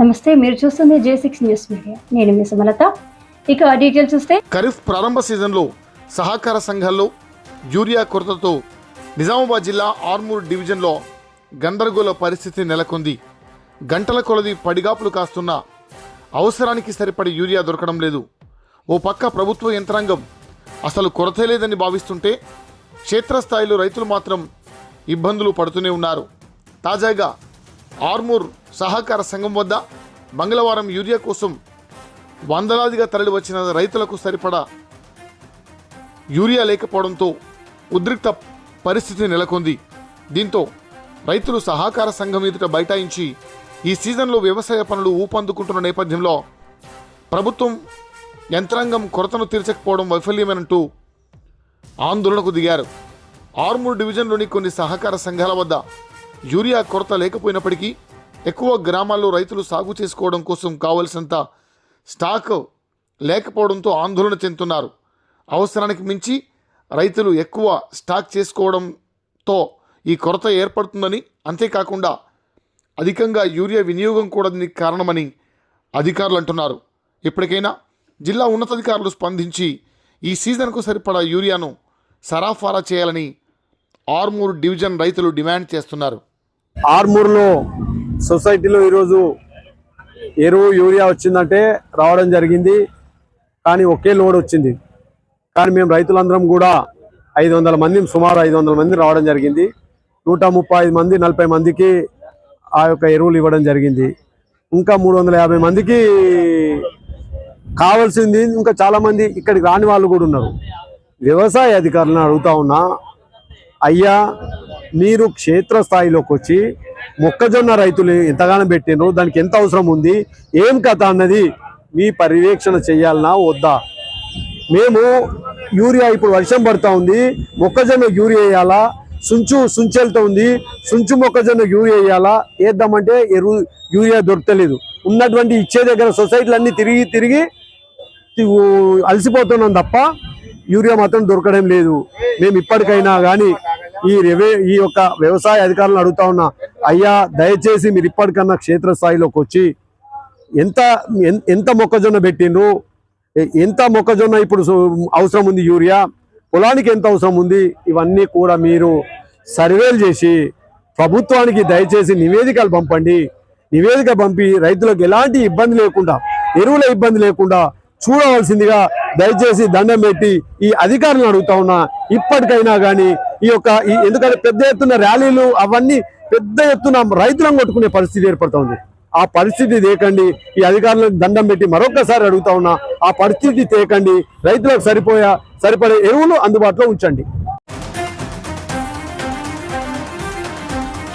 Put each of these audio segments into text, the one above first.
నమస్తే మీరు చూస్తుంది జే సిక్స్ న్యూస్ మీడియా నేను మీ సుమలత. ఇక డీటెయిల్ చూస్తే ఖరీఫ్ ప్రారంభ సీజన్లో సహకార సంఘాల్లో యూరియా కొరతతో నిజామాబాద్ జిల్లా ఆర్మూర్ డివిజన్లో గందరగోళ పరిస్థితి నెలకొంది. గంటల కొలది పడిగాపులు కాస్తున్న అవసరానికి సరిపడే యూరియా దొరకడం లేదు. ఓ పక్క ప్రభుత్వ యంత్రాంగం అసలు కొరత లేదని భావిస్తుంటే క్షేత్రస్థాయిలో రైతులు మాత్రం ఇబ్బందులు పడుతూనే ఉన్నారు. తాజాగా ఆర్మూర్ సహకార సంఘం వద్ద మంగళవారం యూరియా కోసం వందలాదిగా తరలి వచ్చిన రైతులకు సరిపడా యూరియా లేకపోవడంతో ఉద్రిక్త పరిస్థితి నెలకొంది. దీంతో రైతులు సహకార సంఘం ఎదుట బైఠాయించి ఈ సీజన్లో వ్యవసాయ పనులు ఊపందుకుంటున్న నేపథ్యంలో ప్రభుత్వం యంత్రాంగం కొరతను తీర్చకపోవడం వైఫల్యమేనంటూ ఆందోళనకు దిగారు. ఆర్మూర్ డివిజన్లోని కొన్ని సహకార సంఘాల వద్ద యూరియా కొరత లేకపోయినప్పటికీ ఎక్కువ గ్రామాల్లో రైతులు సాగు చేసుకోవడం కోసం కావలసినంత స్టాక్ లేకపోవడంతో ఆందోళన చెందుతున్నారు. అవసరానికి మించి రైతులు ఎక్కువ స్టాక్ చేసుకోవడంతో ఈ కొరత ఏర్పడుతుందని అంతేకాకుండా అధికంగా యూరియా వినియోగం కూడా దీనికి కారణమని అధికారులు అంటున్నారు. ఇప్పటికైనా జిల్లా ఉన్నతాధికారులు స్పందించి ఈ సీజన్కు సరిపడా యూరియాను సరఫరా చేయాలని ఆర్మూర్ డివిజన్ రైతులు డిమాండ్ చేస్తున్నారు. ఆర్మూర్లో సొసైటీలో ఈరోజు ఎరువు యూరియా వచ్చిందంటే రావడం జరిగింది. కానీ ఒకే లోడ్ వచ్చింది. కానీ మేము రైతులందరం కూడా ఐదు వందల మంది సుమారు ఐదు వందల మంది రావడం జరిగింది. నూట ముప్పై ఐదు మంది నలభై మందికి ఆ యొక్క ఎరువులు ఇవ్వడం జరిగింది. ఇంకా మూడు వందల యాభై మందికి కావాల్సింది ఇంకా చాలామంది ఇక్కడికి రాని వాళ్ళు కూడా ఉన్నారు. వ్యవసాయ అధికారులను అడుగుతా ఉన్నా అయ్యా మీరు క్షేత్రస్థాయిలోకి వచ్చి మొక్కజొన్న రైతులు ఎంతగానో పెట్టినరు దానికి ఎంత అవసరం ఉంది ఏం కథ అన్నది మీ పర్యవేక్షణ చేయాలనా వద్దా? మేము యూరియా ఇప్పుడు వర్షం పడుతూ ఉంది మొక్కజొన్న యూరియా వేయాలా? సుంచు సుంచెలతో ఉంది సుంచు మొక్కజొన్న యూరియా వేయాలా? వేద్దామంటే ఎరువు యూరియా దొరకలేదు. ఉన్నటువంటి ఇచ్చే దగ్గర సొసైటీలు తిరిగి తిరిగి అలసిపోతున్నాం తప్ప యూరియా మాత్రం దొరకడం లేదు. మేము ఇప్పటికైనా కానీ ఈ రెవే ఈ యొక్క వ్యవసాయ అధికారులను అడుగుతా ఉన్నా అయ్యా దయచేసి మీరు ఇప్పటికన్నా క్షేత్రస్థాయిలోకి వచ్చి ఎంత ఎంత మొక్కజొన్న పెట్టిండ్రు? ఎంత మొక్కజొన్న ఇప్పుడు అవసరం ఉంది యూరియా? పొలానికి ఎంత అవసరం ఉంది? ఇవన్నీ కూడా మీరు సర్వేలు చేసి ప్రభుత్వానికి దయచేసి నివేదికలు పంపండి. నివేదిక పంపి రైతులకు ఎలాంటి ఇబ్బంది లేకుండా ఎరువుల ఇబ్బంది లేకుండా చూడవలసిందిగా దయచేసి దండం పెట్టి ఈ అధికారులను అడుగుతా ఉన్నా ఇప్పటికైనా కానీ ఈ యొక్క ఈ ఎందుకంటే పెద్ద ఎత్తున ర్యాలీలు అవన్నీ పెద్ద ఎత్తున రైతులను కొట్టుకునే పరిస్థితి ఏర్పడుతుంది. ఆ పరిస్థితి తేకండి ఈ అధికారులకు దండం పెట్టి మరొకసారి అడుగుతా ఉన్నా ఆ పరిస్థితి తేకండి రైతులకు సరిపోయా సరిపడే ఎరువులు అందుబాటులో ఉంచండి.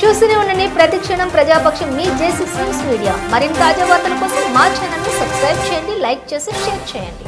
చూస్తూనే ఉండండి ప్రతి క్షణం ప్రజాపక్షం మీ జేసిక్స్ న్యూస్ మీడియా. మరిన్ని తాజా వార్తల కోసం మా ఛానల్ సబ్స్క్రైబ్ చేయండి లైక్ చేసి షేర్ చేయండి.